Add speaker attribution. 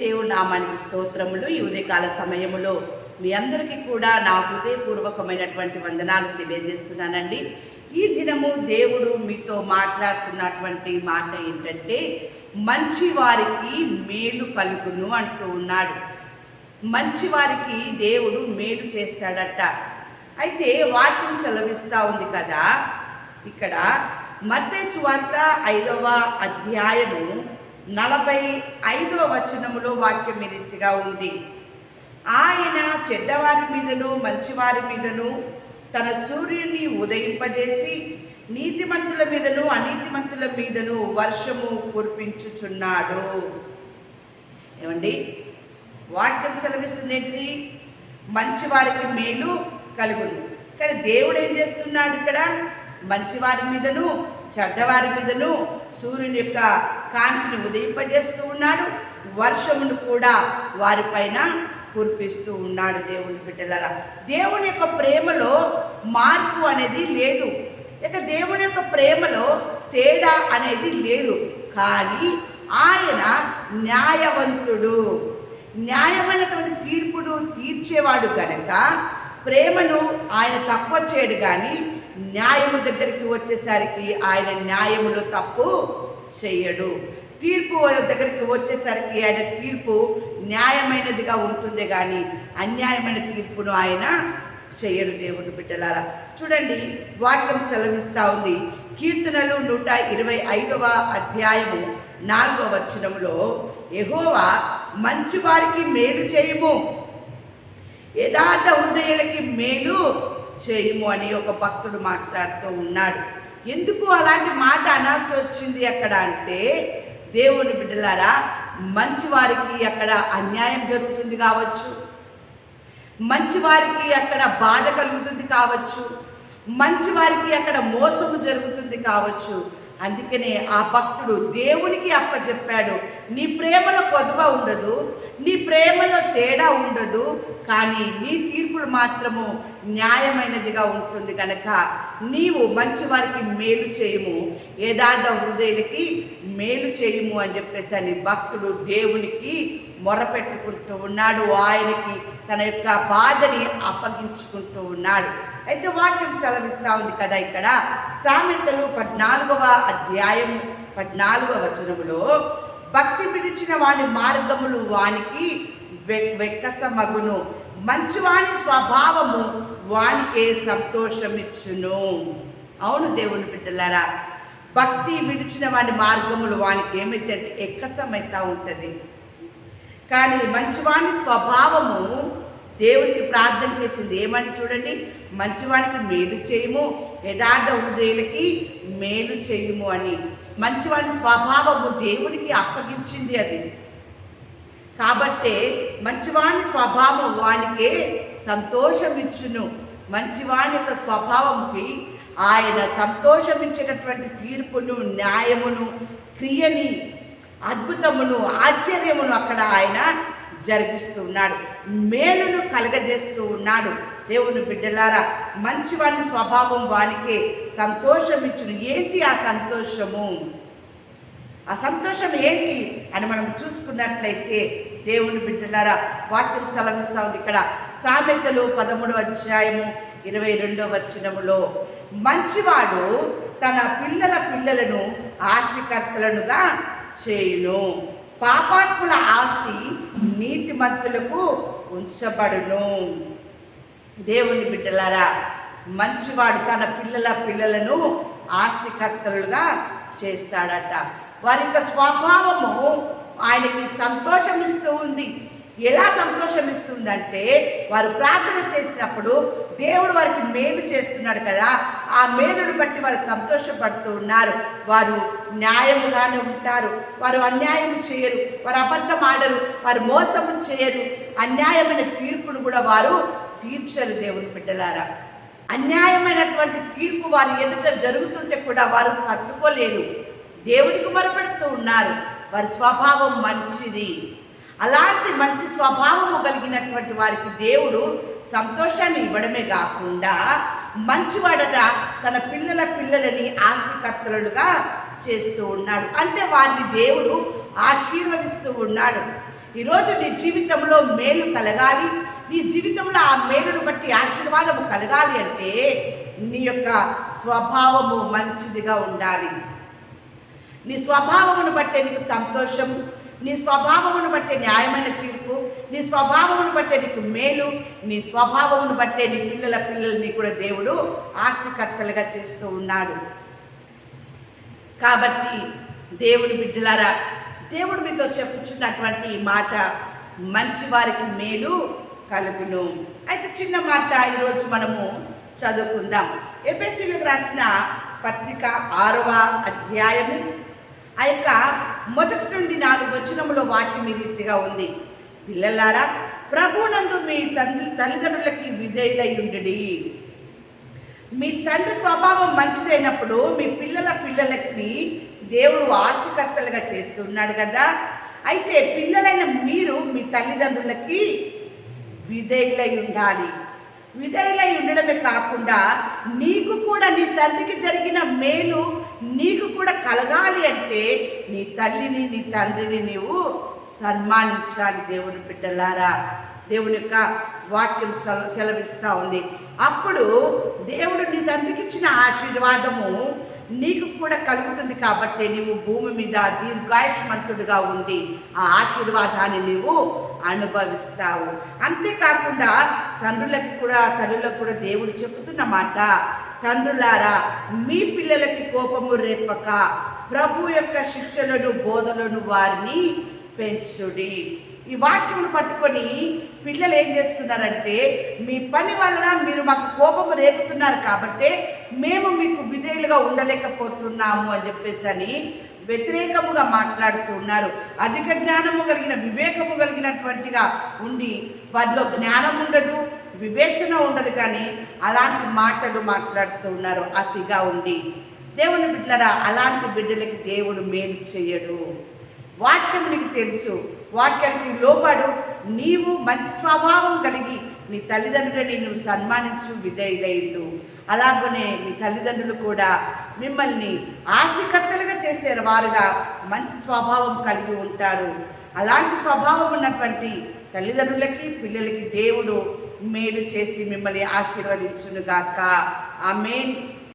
Speaker 1: దేవుడు నామానికి స్తోత్రములు. ఈ ఉదయకాల సమయములో మీ అందరికీ కూడా నా హృదయపూర్వకమైనటువంటి వందనాలు తెలియజేస్తున్నానండి. ఈ దినము దేవుడు మీతో మాట్లాడుతున్నటువంటి మాట ఏంటంటే మంచి వారికి మేలు కలుగును అంటూ ఉన్నాడు. మంచి వారికి దేవుడు మేలు చేస్తాడట. అయితే వాక్యం సెలవిస్తూ ఉంది కదా. ఇక్కడ మధ్య సువార్త ఐదవ అధ్యాయము నలభై ఐదవ వచనములో వాక్యం ఈ రీతిగా ఉంది. ఆయన చెడ్డవారి మీదను మంచివారి మీదను తన సూర్యుని ఉదయింపజేసి నీతిమంతుల మీదను అనీతిమంతుల మీదను వర్షము కురిపించుచున్నాడు. ఏమండి? వాక్యం సెలవిస్తుంది ఏంటిది? మంచివారికి మేలు కలుగును. కానీ దేవుడు ఏం చేస్తున్నాడు ఇక్కడ? మంచివారి మీదను చెడ్డవారి మీదను సూర్యుని యొక్క కాంతిని ఉదయింపజేస్తూ ఉన్నాడు. వర్షమును కూడా వారిపైన కురిపిస్తూ ఉన్నాడు దేవుని బిడ్డలరా. దేవుని యొక్క ప్రేమలో మార్పు అనేది లేదు. ఇక దేవుని యొక్క ప్రేమలో తేడా అనేది లేదు. కానీ ఆయన న్యాయవంతుడు. న్యాయమైనటువంటి తీర్పును తీర్చేవాడు కనుక ప్రేమను ఆయన తక్కువ చేయడు కానీ న్యాయము దగ్గరికి వచ్చేసరికి ఆయన న్యాయములో తప్పు చేయడు. తీర్పు దగ్గరికి వచ్చేసరికి ఆయన తీర్పు న్యాయమైనదిగా ఉంటుంది కానీ అన్యాయమైన తీర్పును ఆయన చేయడు దేవుడు బిడ్డలారా. చూడండి వాక్యం సెలవిస్తూ ఉంది. కీర్తనలు నూట ఇరవై ఐదవ అధ్యాయము నాలుగవ వచనంలో ఎహోవా మంచి వారికి మేలు చేయము. యథార్థ హృదయాలకి మేలు చేయము అని ఒక భక్తుడు మాట్లాడుతూ ఉన్నాడు. ఎందుకు అలాంటి మాట అనాల్సి వచ్చింది అక్కడ అంటే దేవుని బిడ్డలారా మంచి వారికి అక్కడ అన్యాయం జరుగుతుంది కావచ్చు. మంచి వారికి అక్కడ బాధ కలుగుతుంది కావచ్చు. మంచి వారికి అక్కడ మోసము జరుగుతుంది కావచ్చు. అందుకనే ఆ భక్తుడు దేవునికి అప్పచెప్పాడు. నీ ప్రేమలో కొదవ ఉండదు నీ ప్రేమలో తేడా ఉండదు కానీ నీ తీర్పులు మాత్రము న్యాయమైనదిగా ఉంటుంది కనుక నీవు మంచి వారికి మేలు చేయము యథార్థ హృదయులకి మేలు చేయము అని చెప్పేసి అని భక్తుడు దేవునికి మొరపెట్టుకుంటూ ఉన్నాడు. ఆయనకి తన యొక్క బాధని అప్పగించుకుంటూ ఉన్నాడు. అయితే వాక్యం సెలవిస్తూ ఉంది కదా ఇక్కడ. సామెతలు పద్నాలుగవ అధ్యాయం పద్నాలుగవ వచనములో భక్తి పిలిచిన వాని మార్గములు వానికి వె- వెక్కసమగును మంచివాని స్వభావము వానికే సంతోషమిచ్చును. అవును దేవుని బిడ్డలారా భక్తి విడిచిన వాని మార్గములు వానికి ఏమైతే ఎక్కసమైతా ఉంటుంది. కానీ మంచివాని స్వభావము దేవునికి ప్రార్థన చేసింది ఏమని చూడండి మంచివానికి మేలు చేయము యథార్థ హృదయులకి మేలు చేయము అని. మంచివాని స్వభావము దేవునికి అప్పగించింది అది. కాబట్టే మంచివాని స్వభావం వానికే సంతోషమిచ్చును. మంచివాని యొక్క స్వభావంకి ఆయన సంతోషమిచ్చినటువంటి తీర్పును న్యాయమును క్రియని అద్భుతమును ఆశ్చర్యమును అక్కడ ఆయన జరిగిస్తున్నాడు మేలును కలగజేస్తూ ఉన్నాడు. దేవుని బిడ్డలారా మంచివాని స్వభావం వానికే సంతోషమిచ్చును. ఏంటి ఆ సంతోషము? ఆ సంతోషం ఏంటి అని మనం చూసుకున్నట్లయితే దేవుని బిడ్డలారా వాక్యం సెలవిస్తా ఉంది ఇక్కడ. సామెతలు పదమూడు అధ్యాయము ఇరవై రెండవ వచనములో మంచివాడు తన పిల్లల పిల్లలను ఆస్తికర్తలనుగా చేయును. పాపాత్ముల ఆస్తి నీతిమంతులకు ఉంచబడును. దేవుని బిడ్డలారా మంచివాడు తన పిల్లల పిల్లలను ఆస్తికర్తలుగా చేస్తాడట. వారి యొక్క స్వభావము ఆయనకి సంతోషం ఇస్తూ ఉంది. ఎలా సంతోషం ఇస్తుందంటే వారు ప్రార్థన చేసినప్పుడు దేవుడు వారికి మేలు చేస్తున్నాడు కదా ఆ మేలును బట్టి వారు సంతోషపడుతూ ఉన్నారు. వారు న్యాయముగానే ఉంటారు. వారు అన్యాయం చేయరు. వారు అబద్ధం ఆడరు. వారు మోసము చేయరు. అన్యాయమైన తీర్పును కూడా వారు తీర్చరు దేవుని బిడ్డలారా. అన్యాయమైనటువంటి తీర్పు వారి ఎదుట జరుగుతుంటే కూడా వారు తట్టుకోలేరు. దేవునికి మొరపెడుతూ ఉన్నారు. వారి స్వభావం మంచిది. అలాంటి మంచి స్వభావము కలిగినటువంటి వారికి దేవుడు సంతోషాన్ని ఇవ్వడమే కాకుండా మంచివాడట తన పిల్లల పిల్లలని ఆస్తికర్తలుగా చేస్తూ ఉన్నాడు. అంటే వారిని దేవుడు ఆశీర్వదిస్తూ ఉన్నాడు. ఈరోజు నీ జీవితంలో మేలు కలగాలి. నీ జీవితంలో ఆ మేలును బట్టి ఆశీర్వాదము కలగాలి అంటే నీ యొక్క స్వభావము మంచిదిగా ఉండాలి. నీ స్వభావమును బట్టే నీకు సంతోషం నీ స్వభావమును బట్టే న్యాయమైన తీర్పు నీ స్వభావమును బట్టే నీకు మేలు నీ స్వభావమును బట్టే నీ పిల్లల పిల్లల్ని కూడా దేవుడు ఆస్తికర్తలుగా చేస్తూ ఉన్నాడు. కాబట్టి దేవుని బిడ్డలారా దేవుడు మీతో చెప్పుచున్నటువంటి మాట మంచి వారికి మేలు కలుగును. అయితే చిన్న మాట ఈరోజు మనము చదువుకుందాం. ఎపిఎస్సీలకు రాసిన పత్రిక ఆరవ అధ్యాయము ఆ యొక్క మొదటి నుండి నాలుగు వచనములో వాక్యం ఈ రీతిగా ఉంది. పిల్లలారా ప్రభునందు మీ తండ్రి తల్లిదండ్రులకి విధేయులై ఉండడి. మీ తండ్రి స్వభావం మంచిదైనప్పుడు మీ పిల్లల పిల్లలకి దేవుడు ఆస్తికర్తలుగా చేస్తున్నాడు కదా. అయితే పిల్లలైన మీరు మీ తల్లిదండ్రులకి విధేయులై ఉండాలి. విధేయులై ఉండడమే కాకుండా నీకు కూడా నీ తల్లికి జరిగిన మేలు నీకు కూడా కలగాలి అంటే నీ తల్లిని నీ తండ్రిని నీవు సన్మానించాలి దేవుని బిడ్డలారా. దేవుని యొక్క వాక్యం సెలవిస్తూ ఉంది. అప్పుడు దేవుడు నీ తండ్రికి ఇచ్చిన ఆశీర్వాదము నీకు కూడా కలుగుతుంది కాబట్టి నీవు భూమి మీద దీర్ఘాయుష్మంతుడుగా ఉండి ఆ ఆశీర్వాదాన్ని నీవు అనుభవిస్తావు. అంతేకాకుండా తండ్రులకు కూడా తల్లులకు కూడా దేవుడు చెబుతున్నమాట తండ్రులారా మీ పిల్లలకి కోపము రేపక. ప్రభు యొక్క శిక్షలను బోధలను వారిని పెంచుడి. ఈ వాక్యమును పట్టుకొని పిల్లలు ఏం చేస్తున్నారంటే మీ పని వలన మీరు మాకు కోపము రేపుతున్నారు కాబట్టి మేము మీకు విధేయులుగా ఉండలేకపోతున్నాము అని చెప్పేసి అని వ్యతిరేకముగా మాట్లాడుతున్నారు అధిక జ్ఞానము కలిగిన వివేకము కలిగినటువంటిగా ఉండి వారిలో జ్ఞానం ఉండదు వివేచన ఉండదు కానీ అలాంటి మాటలు మాట్లాడుతూ ఉన్నారు అతిగా ఉండి. దేవుని బిడ్డరా అలాంటి బిడ్డలకి దేవుడు మేలు చేయడు. వాక్యం నీకు తెలుసు. వాక్యానికి లోబడు నీవు మంచి స్వభావం కలిగి నీ తల్లిదండ్రులని నువ్వు సన్మానించు విధేయులైండు అలాగనే మీ తల్లిదండ్రులు కూడా మిమ్మల్ని ఆస్తికర్తలుగా చేసే వారుగా మంచి స్వభావం కలిగి ఉంటారు. అలాంటి స్వభావం ఉన్నటువంటి తల్లిదండ్రులకి పిల్లలకి దేవుడు మేలు చేసి మిమ్మల్ని ఆశీర్వదించునుగాక. ఆమెన్.